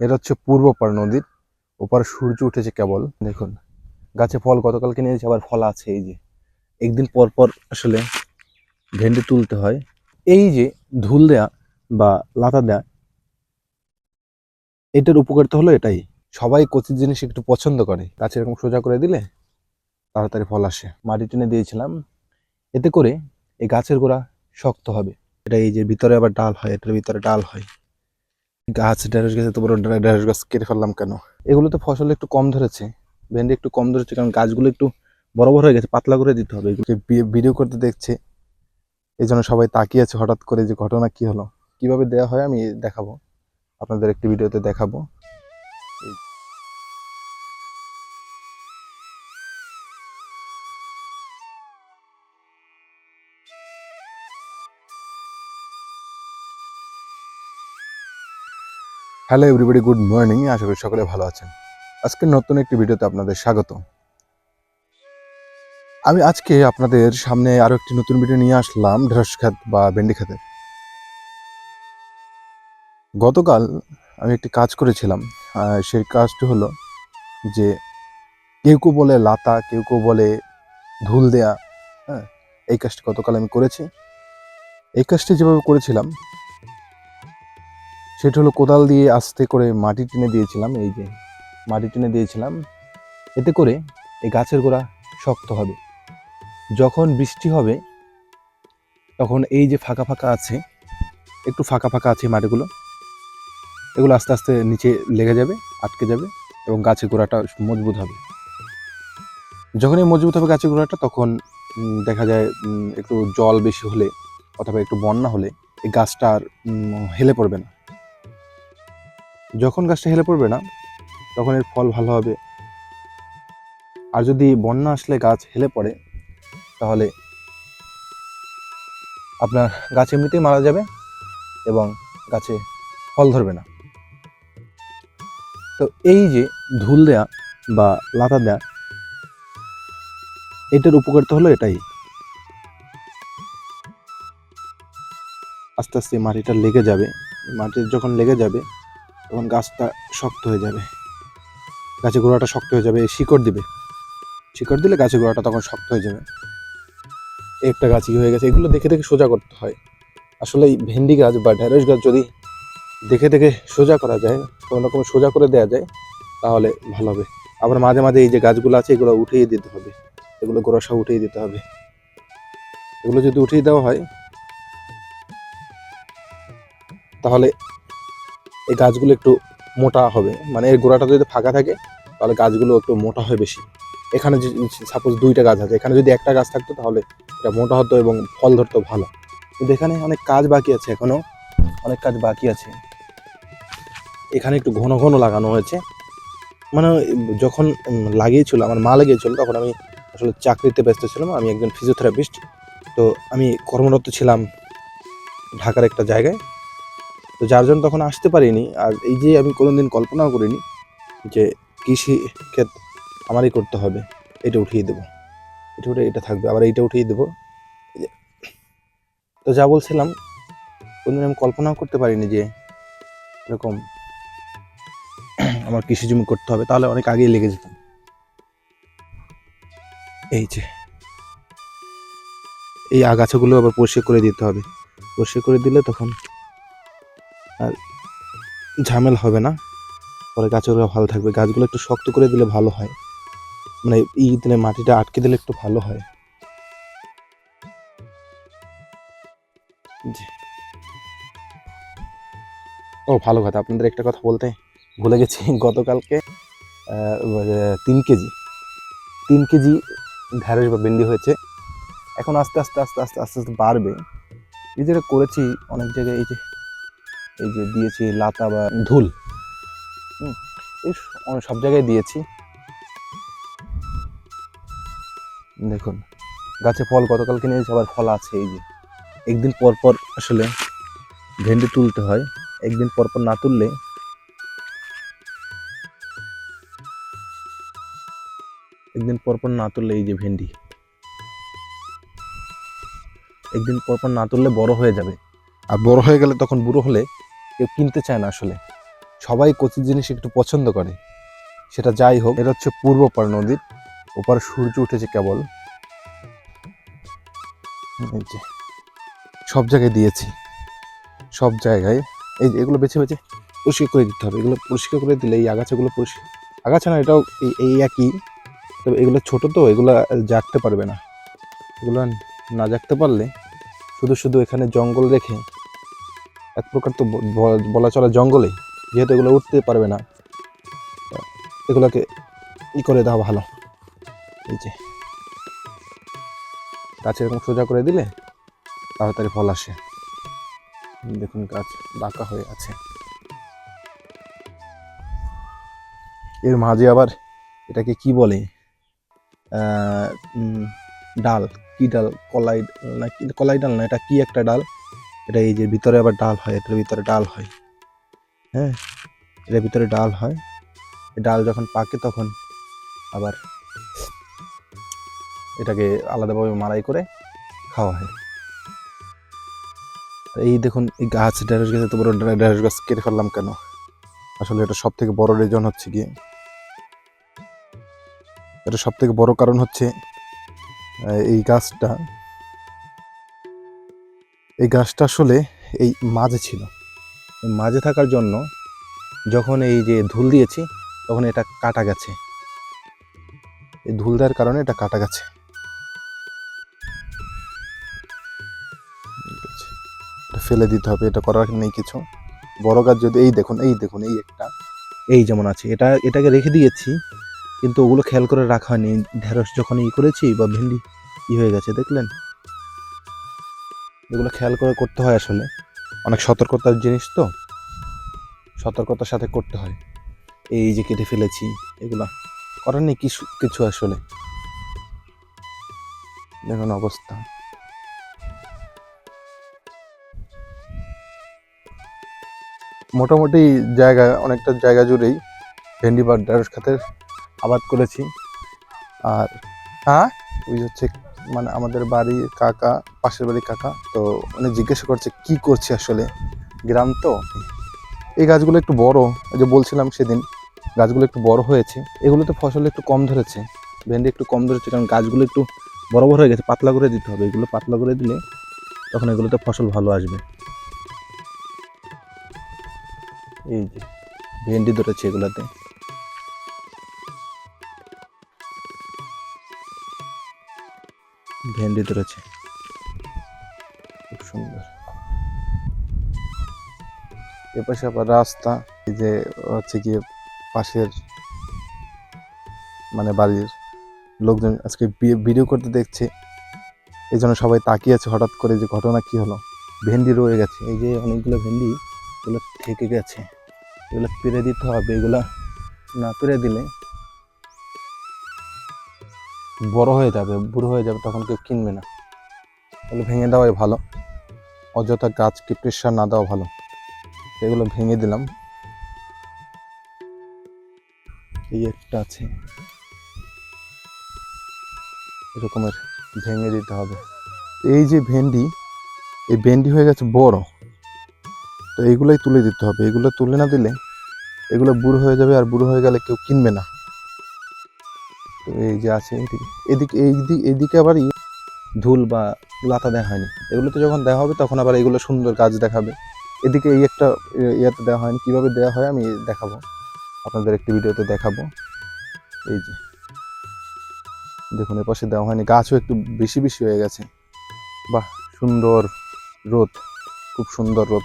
এটা হচ্ছে পূর্বপাড় নদীর, ওপার সূর্য উঠেছে কেবল। দেখুন, গাছে ফল গতকালকে নিয়েছে আবার ফল আছে, এই যে। একদিন পর পর আসলে ভেন্ডি তুলতে হয়। এই যে ধুল দেয়া বা লাতা দেয়া, এটার উপকারিতা হলো এটাই। সবাই কচির জিনিস একটু পছন্দ করে। গাছে এরকম সোজা করে দিলে তাড়াতাড়ি ফল আসে। মাটি টেনে দিয়েছিলাম। এতে করে এই গাছের গোড়া শক্ত হবে। এটা এই যে ভিতরে আবার ডাল হয়, এটার ভিতরে ডাল হয়। গাছ, ঢেঁড়স গেছে তো বড় ঢেঁড়স গাছ কেটে ফেললাম কেন? এগুলো তো ফসল একটু কম ধরেছে, ভেন্ডি একটু কম ধরেছে, কারণ গাছগুলো একটু বড় বড় হয়ে গেছে, পাতলা করে দিতে হবে। এগুলোকে ভিডিও করতে দেখছে, এই জন্য সবাই তাকিয়ে আছে হঠাৎ করে যে ঘটনা কি হলো। কীভাবে দেওয়া হয় আমি দেখাবো, আপনাদের একটি ভিডিওতে দেখাবো। হ্যালো এভরিবডি গুড মর্নিং আশা করি সকলে ভালো আছেন। আজকে নতুন একটি ভিডিওতে আপনাদের স্বাগত। আমি আজকে আপনাদের সামনে আরও একটি নতুন ভিডিও নিয়ে আসলাম, ঢেঁড়স খাত বা ভেন্ডি খাতের গতকাল আমি একটি কাজ করেছিলাম সেই কাজটি হলো যে কেউ কেউ বলে লাতা, কেউ কেউ বলে ধুল দেয়া হ্যাঁ এই কাজটি গতকাল আমি করেছি। এই কাজটি যেভাবে করেছিলাম সেটা হলো কোদাল দিয়ে আস্তে করে মাটি টেনে দিয়েছিলাম, এই যে মাটি টেনে দিয়েছিলাম। এতে করে এই গাছের গোড়া শক্ত হবে। যখন বৃষ্টি হবে, তখন এই যে ফাঁকা ফাঁকা আছে, একটু ফাঁকা ফাঁকা আছে মাটিগুলো, এগুলো আস্তে আস্তে নিচে লেগে যাবে, আটকে যাবে এবং গাছের গোড়াটা মজবুত হবে। যখন এই মজবুত হবে গাছের গোড়াটা, তখন দেখা যায় একটু জল বেশি হলে অথবা একটু বন্যা হলে এই গাছটা আর হেলে পড়বে না। যখন গাছটা হেলে পড়বে না, তখন এর ফল ভালো হবে। আর যদি বন্যা আসলে গাছ হেলে পড়ে, তাহলে আপনার গাছ এমনিতেই মারা যাবে এবং গাছে ফল ধরবে না। তো এই যে ধুল দেয়া বা লাতা দেয়া, এটার উপকারিতা হলো এটাই। আস্তে আস্তে মাটিটা লেগে যাবে। মাটি যখন লেগে যাবে তখন গাছটা শক্ত হয়ে যাবে। গাছের গোড়াটা শক্ত হয়ে যাবে, শিকড় দিবে। শিকড় দিলে গাছের গোড়াটা তখন শক্ত হয়ে যাবে। একটা গাছ হয়ে গেছে? এগুলো দেখে দেখে সোজা করতে হয়। আসলে এই ভেন্ডি গাছ বা ঢেঁড়স গাছ যদি দেখে দেখে সোজা করা যায়, কোনো রকম সোজা করে দেওয়া যায়, তাহলে ভালো হবে। আবার মাঝে মাঝে এই যে গাছগুলো আছে, এগুলো উঠিয়ে দিতে হবে। এগুলো গোড়া সব উঠিয়ে দিতে হবে। এগুলো যদি উঠিয়ে দেওয়া হয়, তাহলে এই গাছগুলো একটু মোটা হবে। মানে এর গোড়াটা যদি ফাঁকা থাকে, তাহলে গাছগুলো একটু মোটা হয় বেশি। এখানে যে সাপোজ দুইটা গাছ আছে। এখানে যদি একটা গাছ থাকতো, তাহলে এটা মোটা হতো এবং ফল ধরতো ভালো। কিন্তু এখানে অনেক কাজ বাকি আছে এখনও অনেক কাজ বাকি আছে। এখানে একটু ঘন ঘন লাগানো হয়েছে। মানে যখন লাগিয়েছিল, আমার মা লাগিয়েছিল, তখন আমি আসলে চাকরিতে ব্যস্ত ছিলাম। আমি একজন ফিজিওথেরাপিস্ট তো আমি কর্মরত ছিলাম ঢাকার একটা জায়গায়। তো যার জন্য তখন আসতে পারিনি। আর এই যে আমি কোনোদিন কল্পনাও করিনি যে কৃষি ক্ষেত আমারই করতে হবে, এটা উঠিয়ে দেবো। এটা উঠে এটা থাকবে, আবার এইটা উঠিয়ে দেবো। তো যা বলছিলাম, কোনোদিন আমি কল্পনাও করতে পারিনি যে এরকম আমার কৃষি জমি করতে হবে, তাহলে অনেক আগেই লেগে যেতাম। এই যে এই আগাছাগুলো আবার পরিষ্কার করে দিতে হবে। পরিষ্কার করে দিলে তখন ঝামেলা হবে না। পরে গাছগুলো ভালো থাকবে। গাছগুলো একটু শক্ত করে দিলে ভালো হয়। মানে ই দিলে মাটিটা আটকে দিলে একটু ভালো হয়। ও, ভালো কথা। আপনাদের একটা কথা বলতে ভুলে গেছি। গতকালকে তিন কেজি তিন কেজি ঢ্যাঁড়স বা ভেন্ডি হয়েছে। এখন আস্তে আস্তে আস্তে আস্তে আস্তে আস্তে বাড়বে। এই যেটা করেছি, অনেক জায়গায় এই যে এই যে দিয়েছি লাতা বা ধুল। সব জায়গায় দিয়েছি। দেখুন, গাছে ফল গতকালকে নিয়েছে আবার ফল আছে, এই যে। একদিন পর পর আসলে ভেন্ডি তুলতে হয়, একদিন পর পর না তুললে একদিন পর পর না তুললে এই যে ভেন্ডি। একদিন পর পর না তুললে বড় হয়ে যাবে। আর বড় হয়ে গেলে তখন বুড়ো হলে কেউ কিনতে চায় না আসলে। সবাই কচি জিনিস একটু পছন্দ করে। সেটা যাই হোক এটা হচ্ছে পূর্বপাড় নদীর ওপার সূর্য উঠেছে কেবল। সব জায়গায় দিয়েছি। সব জায়গায়, এই এগুলো বেছে বেছে পরিষ্কার করে দিতে হবে। এগুলো পরিষ্কার করে দিলে এই আগাছাগুলো পরিষ্কার, আগাছা না, এটাও এই একই। তবে এগুলো ছোট তো, এগুলো জাগতে পারবে না। এগুলো না জাগতে পারলে শুধু শুধু এখানে জঙ্গল রেখে এক প্রকার তো বলা চলা জঙ্গলে, যেহেতু এগুলো উঠতে পারবে না, এগুলোকে ই করে দেওয়া ভালো। এই যে, গাছ এরকম সোজা করে দিলে তাড়াতাড়ি ফল আসে। দেখুন গাছ বাঁকা হয়ে আছে। এর মাঝে আবার এটাকে কি বলে? ডাল, কি ডাল? কলাই, না কলাই ডাল না, এটা কি একটা ডাল? এটা এই যে ভিতরে আবার ডাল হয়, এটার ভিতরে ডাল হয়। হ্যাঁ এটার ভিতরে ডাল হয়। ডাল যখন পাকে তখন আবার এটাকে আলাদাভাবে মারাই করে খাওয়া হয়। এই দেখুন, এই গাছ, ঢেঁড়স গাছ, এত বড় ঢেঁড়স গাছ কেটে ফেললাম কেন? আসলে এটা সব থেকে বড় রিজন হচ্ছে গিয়ে এটা সব থেকে বড় কারণ হচ্ছে এই গাছটা এই গাছটা আসলে এই মাঝে ছিল। মাঝে থাকার জন্য যখন এই যে ধুল দিয়েছি, তখন এটা কাটা গেছে। এই ধুল দেওয়ার কারণে এটা কাটা গেছে। ফেলে দিতে হবে, এটা করার নেই কিছু। বড় গাছ যদি, এই দেখুন এই দেখুন, এই একটা, এই যেমন আছে। এটা, এটাকে রেখে দিয়েছি, কিন্তু ওগুলো খেয়াল করে রাখা হয়নি। ঢেঁড়স যখন ই করেছি বা ভেন্ডি ই হয়ে গেছে, দেখলেন? এগুলো খেয়াল করে করতে হয় আসলে। অনেক সতর্কতার জিনিস তো। সতর্কতার সাথে করতে হয়। এই যে কেটে ফেলেছি, এগুলা করার নেই কিছু কিছু আসলে। দেখুন অবস্থা। মোটামুটি জায়গা, অনেকটা জায়গা জুড়েই ভেন্ডি বা খাতের আবাদ করেছি। আর হ্যাঁ ওই হচ্ছে মানে আমাদের বাড়ির কাকা, পাশের বাড়ির কাকা, তো উনি জিজ্ঞাসা করছে, কি করছে আসলে? গ্রাম তো? এই গাছগুলো একটু বড় যে বলছিলাম সেদিন, গাছগুলো একটু বড় হয়েছে। এগুলোতে ফসল একটু কম ধরেছে, ভেন্ডি একটু কম ধরেছে, কারণ গাছগুলো একটু বড় বড় হয়ে গেছে, পাতলা করে দিতে হবে। এগুলো পাতলা করে দিলে তখন এগুলোতে ফসল ভালো আসবে। এই যে ভেন্ডি ধরেছে এগুলাতে। ভেন্ডি ধরেছে। খুব সুন্দর। এপাশে আবার রাস্তা, এই যে হচ্ছে গিয়ে পাশের মানে বাড়ির লোকজন আজকে ভিডিও করতে দেখছে। এই জন্য সবাই তাকিয়ে আছে হঠাৎ করে যে ঘটনা কি হলো। ভেন্ডি রয়ে গেছে। এই যে অনেকগুলো ভেন্ডি, এগুলো থেকে গেছে। এগুলো পেরে দিতে হবে। এগুলো না পেরে দিলে বড় হয়ে যাবে, বুড়ো হয়ে যাবে, তখন কেউ কিনবে না। তাহলে ভেঙে দেওয়াই ভালো। অযথা গাছকে প্রেশার না দেওয়া ভালো। এগুলো ভেঙে দিলাম। এই একটা আছে। এরকমের ভেঙে দিতে হবে। এই যে ভেন্ডি, এই ভেন্ডি হয়ে গেছে বড়। তো এইগুলোই তুলে দিতে হবে। এগুলো তুলে না দিলে এগুলো বুড়ো হয়ে যাবে, আর বুড়ো হয়ে গেলে কেউ কিনবে না। এই যে আছে এদিকে এদিকে এইদিকে এইদিকে আবার ধুল বা লাতা দেওয়া হয়নি। এগুলোতে যখন দেওয়া হবে তখন আবার এগুলো সুন্দর গাছ দেখাবে। এদিকে এই একটা ইয়েতে দেওয়া হয়নি। কীভাবে দেওয়া হয় আমি দেখাবো। আপনাদের একটি ভিডিওতে দেখাবো। এই যে। দেখুন এ পাশে দেওয়া হয়নি। গাছও একটু বেশি বেশি হয়ে গেছে। বাহ, সুন্দর রোদ। খুব সুন্দর রোদ।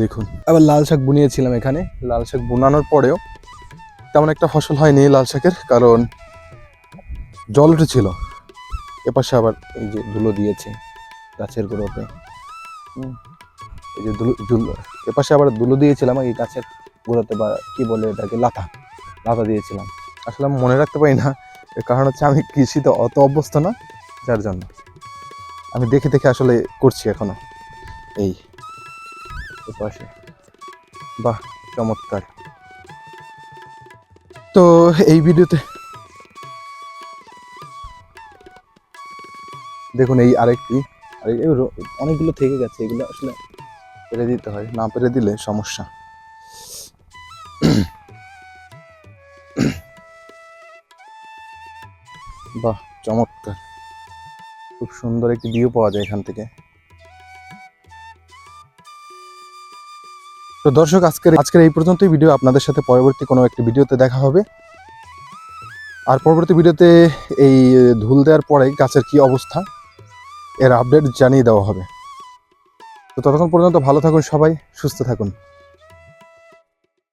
দেখুন। আবার লাল শাক বুনিয়েছিলাম এখানে। লাল শাক বুনানোর পরেও তেমন একটা ফসল হয়নি লাল শাকের, কারণ জল উঠেছিল। এপাশে আবার এই যে ধুলো দিয়েছে গাছের গোড়াতে। এই যে ধুলো ধুলো এপাশে আবার ধুলো দিয়েছিলাম, এই গাছের গোড়াতে বা কী বলে এটাকে লাথা লাথা দিয়েছিলাম। আসলে আমি মনে রাখতে পারি না কারণ হচ্ছে আমি কৃষিতে অত অভ্যস্ত না, যার জন্য। আমি দেখে দেখে আসলে করছি এখনও। এই। পাশে। বাহ, চমৎকার। তো এই ভিডিওতে দেখুন এই আরেকটি অনেকগুলো থেকে গেছে, এগুলো আসলে পেরে দিতে হয়, না পেরে দিলে সমস্যা। বাহ, চমৎকার। খুব সুন্দর একটি ভিউ পাওয়া যায় এখান থেকে। তো দর্শক, আজকের আজকের এই পর্যন্তই ভিডিও। আপনাদের সাথে পরবর্তী কোনো একটি ভিডিওতে দেখা হবে। আর পরবর্তী ভিডিওতে এই ধুল দেওয়ার পরে গাছের কি অবস্থা, এর আপডেট জানিয়ে দেওয়া হবে। তো ততক্ষণ পর্যন্ত ভালো থাকুন সবাই, সুস্থ থাকুন।